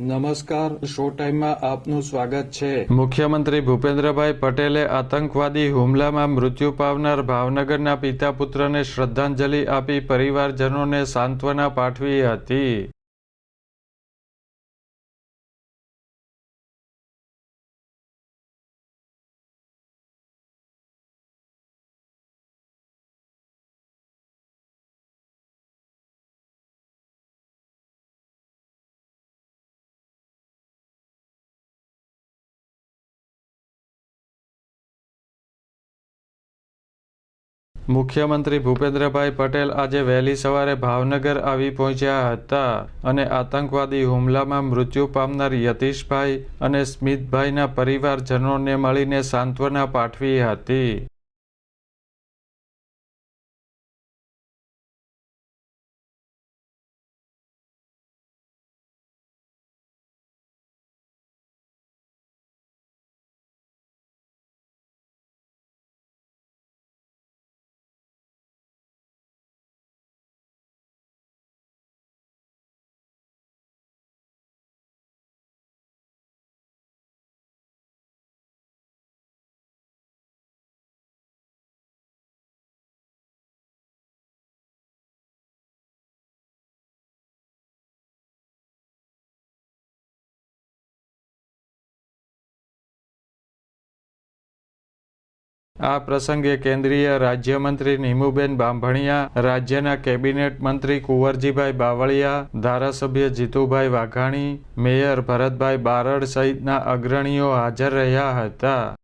નમસ્કાર શો ટાઈમમાં આપનું સ્વાગત છે. મુખ્યમંત્રી ભૂપેન્દ્રભાઈ પટેલે આતંકવાદી હુમલામાં મૃત્યુ પામનાર ભાવનગરના પિતા પુત્રને શ્રદ્ધાંજલિ આપી પરિવારજનોને સાંત્વના પાઠવી હતી. મુખ્યમંત્રી ભૂપેન્દ્રભાઈ પટેલ આજે વહેલી સવારે ભાવનગર આવી પહોંચ્યા હતા અને આતંકવાદી હુમલામાં મૃત્યુ પામનાર યતીશભાઈ અને સ્મિતભાઈના પરિવારજનોને મળીને સાંત્વના પાઠવી હતી. આ પ્રસંગે કેન્દ્રીય રાજ્યમંત્રી નીમુબેન બાંભણિયા, રાજ્યના કેબિનેટ મંત્રી કુંવરજીભાઈ બાવળિયા, ધારાસભ્ય જીતુભાઈ વાઘાણી, મેયર ભરતભાઈ બારડ સહિતના અગ્રણીઓ હાજર રહ્યા હતા.